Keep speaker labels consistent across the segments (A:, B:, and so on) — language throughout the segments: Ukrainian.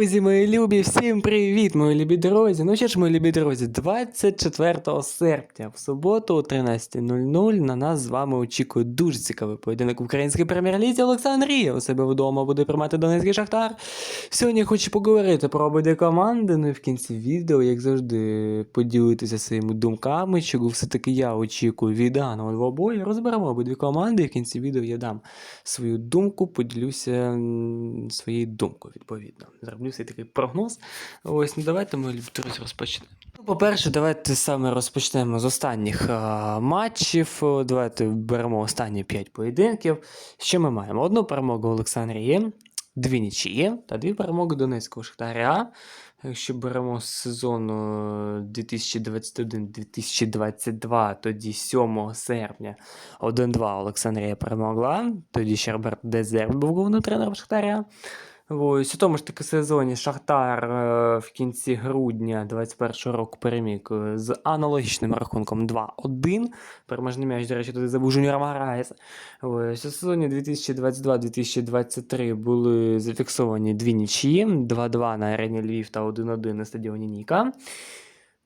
A: Друзі, мої любі, всім привіт, мої любі друзі. Ну що ж, мої любі друзі, 24 серпня в суботу о 13.00 на нас з вами очікує дуже цікавий поєдинок в українській прем'єр-лізі. Олександрія у себе вдома буде приймати Донецький Шахтар. Сьогодні я хочу поговорити про обидві команди. Ну і в кінці відео, як завжди, поділитися своїми думками, чого все-таки я очікую від даного двобою. Розберемо обидві команди, і в кінці відео я дам свою думку, поділюся своєю думкою, відповідно. Зроблю свій такий прогноз. Ось, ну давайте ми друзі, розпочнемо. Ну, по-перше, давайте саме розпочнемо з останніх а, матчів. Давайте беремо останні 5 поєдинків. Що ми маємо? Одну перемогу Олександрії, дві нічиї та дві перемоги Донецького Шахтаря. Якщо беремо з сезону 2021-2022, тоді 7 серпня 1-2 Олександрія перемогла. Тоді ще Роберт Дезерб був головним тренером Шахтаря. Ось у тому ж таки сезоні Шахтар е, в кінці грудня 2021 року переміг е, з аналогічним рахунком 2-1. Переможний м'яч, до речі, туди забув Жуніор Мараєс. Ось у сезоні 2022-2023 були зафіксовані дві нічиї: 2-2 на арені Львів та 1-1 на стадіоні Ніка.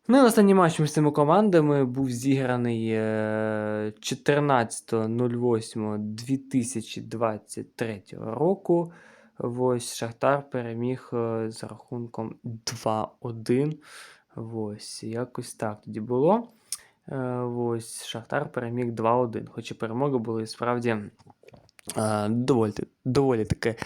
A: Ну і останній матч між цими командами був зіграний е, 14.08.2023 року. Ось Шахтар переміг е, з рахунком 2-1. Ось, якось так тоді було. Е, Ось Шахтар переміг 2-1. Хоч і перемога була і справді е, доволі, доволі таки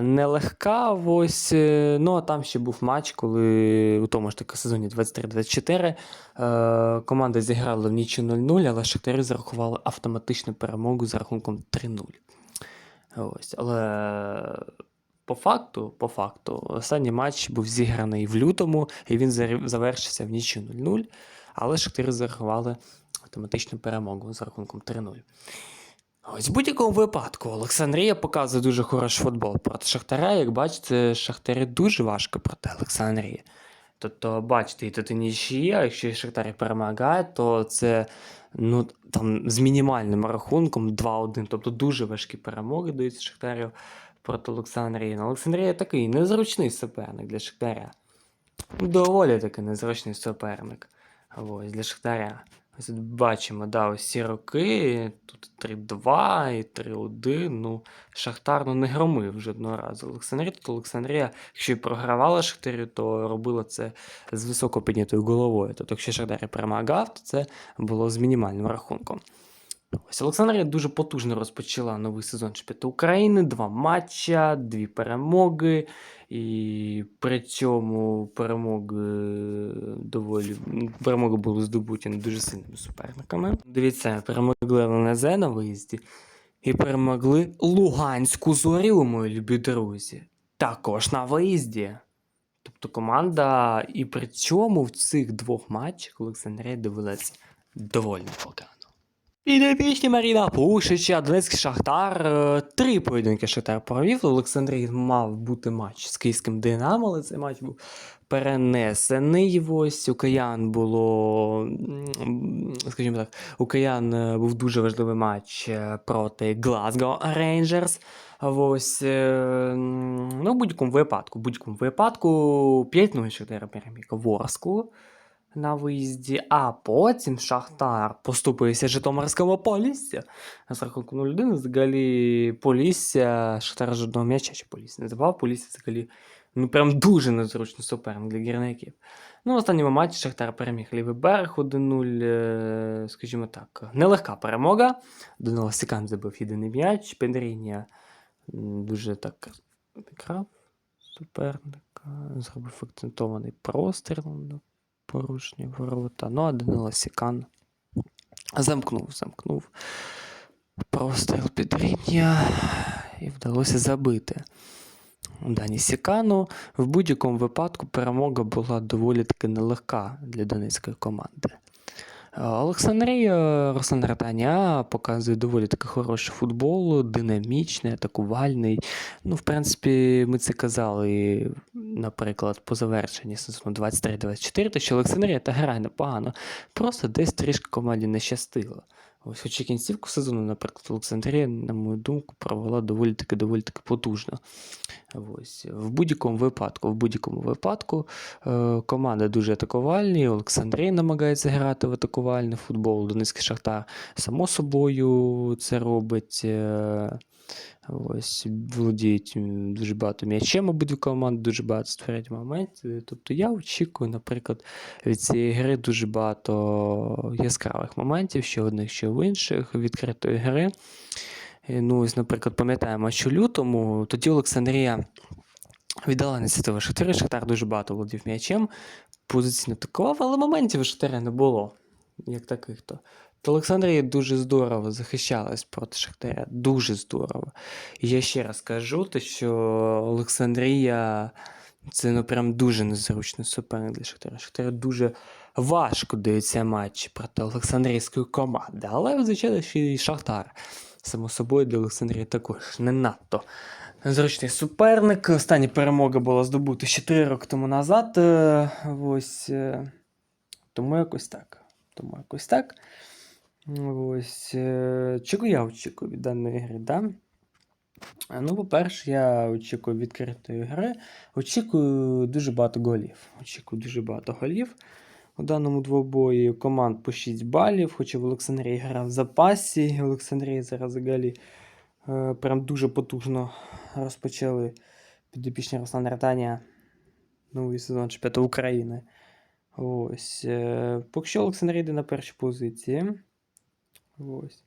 A: нелегка. Ось, ну а там ще був матч, коли у тому ж таки сезоні 23-24 е, команда зіграла в нічю 0-0, але Шахтарі зарахували автоматичну перемогу з рахунком 3-0. Ось, але по факту, по факту, останній матч був зіграний в лютому, і він завершився в нічю 0-0, але Шахтарі зарахували автоматичну перемогу з рахунком 3-0. Ось в будь-якому випадку Олександрія показує дуже хороший футбол проти Шахтаря. Як бачите, Шахтарі дуже важко проти Олександрії. Тобто, бачите, і тут і нічия, якщо Шахтар перемагає, то це ну, там, з мінімальним рахунком 2-1. Тобто дуже важкі перемоги даються Шахтарю проти Олександрії. Ну, Олександрія такий незручний суперник для Шахтаря. Доволі таки незручний суперник. Ось для Шахтаря. Ось бачимо, да, ось ці роки. Тут 3-2 і 3-1. Ну, Шахтар ну, не громив жодного разу. Олександрія, тут Олександрія, якщо і програвала Шахтарю, то робила це з високо піднятою головою. Тобто, якщо Шахтар перемагав, то це було з мінімальним рахунком. Ось Олександрія дуже потужно розпочала новий сезон чемпіонату України. Два матча, дві перемоги. І при цьому перемоги доволі перемоги були здобуті над дуже сильними суперниками. Дивіться, перемогли ЛНЗ на виїзді і перемогли Луганську зорю, мої любі друзі. Також на виїзді. Тобто команда, і при цьому в цих двох матчах Олександрія дивилася доволі погано. Підопічні Маріна Пушича, Донецький Шахтар. е, Три поєдинки Шахтар провів. У Олександрії мав бути матч з київським Динамо, але цей матч був перенесений. Ось у Киян було, скажімо так, у Киян е, був дуже важливий матч е, проти Glasgow Rangers. Ось, ну, в будь-якому випадку, в будь-якому випадку 5-0 Шахтар переміг Ворсклу на виїзді, а потім Шахтар поступився Житомирському Полісся. З рахунку 0-1 взагалі Полісся, Шахтар жодного м'яча чи Полісся не забав. Полісся взагалі ну прям дуже незручний суперник для гірників. Ну, в останньому матчі Шахтар переміг Лівий берег 1-0, е, скажімо так, нелегка перемога. Данило Сікан забив єдиний м'яч. Педріння м, дуже так грав суперника, зробив акцентований простріл на порушення ворота. Ну, а Данила Сікан замкнув, замкнув простріл підріння і вдалося забити. Дані Сікану. В будь-якому випадку перемога була доволі таки нелегка для донецької команди. Олександрія Руслан Ратаня показує доволі таки хороший футбол, динамічний, атакувальний. Ну, в принципі, ми це казали, наприклад, по завершенні сезону 23-24, що Олександрія та грає непогано. Просто десь трішки команді не щастило. Ось, хоча кінцівку сезону, наприклад, Олександрія, на мою думку, провела доволі таки доволі таки потужно. Ось. В будь-якому випадку, в будь-якому випадку е, команда дуже атакувальні. Олександрія намагається грати в атакувальний футбол. Донецький Шахтар, само собою, це робить. Е, Ось, володіють дуже багато м'ячем, обидві команди дуже багато створюють моментів. Тобто я очікую, наприклад, від цієї гри дуже багато яскравих моментів, що одних, що в інших, відкритої гри. Е, Ну, ось, наприклад, пам'ятаємо, що в лютому тоді Олександрія віддала ініціативу Шахтарю, Шахтар дуже багато володів м'ячем, позиційно атакував, але моментів Шахтаря не було, як таких то. То Олександрія дуже здорово захищалась проти Шахтаря. Дуже здорово. І я ще раз кажу, те, що Олександрія це ну прям дуже незручний суперник для Шахтаря. Шахтарю дуже важко даються матчі проти Олександрійської команди. Але, звичайно, ще й Шахтар. Само собою для Олександрії також не надто зручний суперник. Остання перемога була здобута ще три роки тому назад. Е, Ось. е, Тому якось так. Тому якось так. Ось. е, Чого я очікую від даної гри, да? Е, Ну, по-перше, я очікую відкритої гри. Очікую дуже багато голів. Очікую дуже багато голів. У даному двобої команд по 6 балів, хоча в Олександрії гра в запасі. Олександрія зараз взагалі е, прям дуже потужно розпочали підопічні Руслана Ротанія новий сезон чемпіонату України. Ось. Е, поки що Олександрія йде на першій позиції. Ось.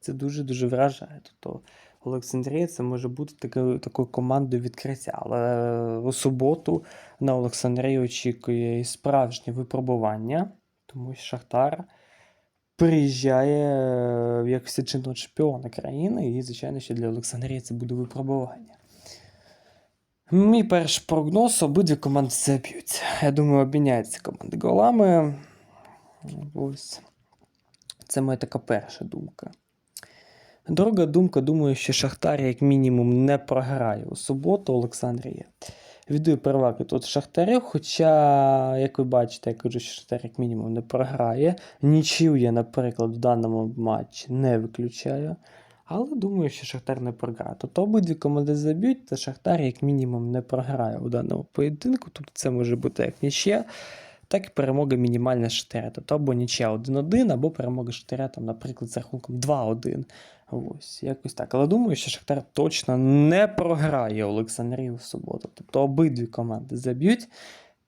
A: Це дуже-дуже вражає. Тобто Олександрія це може бути такою, такою командою відкриття. Але у суботу на Олександрію очікує і справжнє випробування, тому що Шахтар приїжджає е, в якості чемпіона країни, і, звичайно, що для Олександрії це буде випробування. Мій перший прогноз: обидві команди заб'ються. Я думаю, обміняються команди голами. Ось. Це моя така перша думка. Друга думка, думаю, що Шахтар, як мінімум, не програє у суботу Олександрія. Віддаю переваги тут Шахтарю, хоча, як ви бачите, я кажу, що Шахтар як мінімум не програє. Нічию я, наприклад, в даному матчі не виключаю. Але думаю, що Шахтар не програє. Тобто обидві команди заб'ють, та Шахтар як мінімум не програє у даному поєдинку. Тобто це може бути як нічия, так і перемога мінімальна Шахтаря. Тобто або нічия 1-1, або перемога Шахтаря, там, наприклад, з рахунком 2-1. Ось, якось так. Але думаю, що Шахтар точно не програє Олександрію в суботу. Тобто обидві команди заб'ють,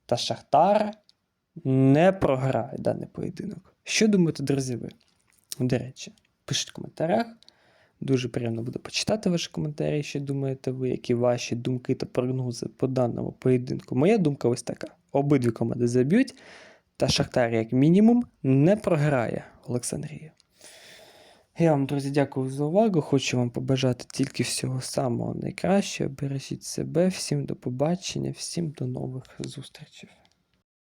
A: та Шахтар не програє даний поєдинок. Що думаєте, друзі, ви? До речі, пишіть в коментарях. Дуже приємно буде почитати ваші коментарі, що думаєте ви, які ваші думки та прогнози по даному поєдинку. Моя думка ось така: обидві команди заб'ють, та Шахтар, як мінімум, не програє Олександрію. Я вам, друзі, дякую за увагу. Хочу вам побажати тільки всього самого найкращого. Бережіть себе, всім до побачення, всім до нових зустрічей.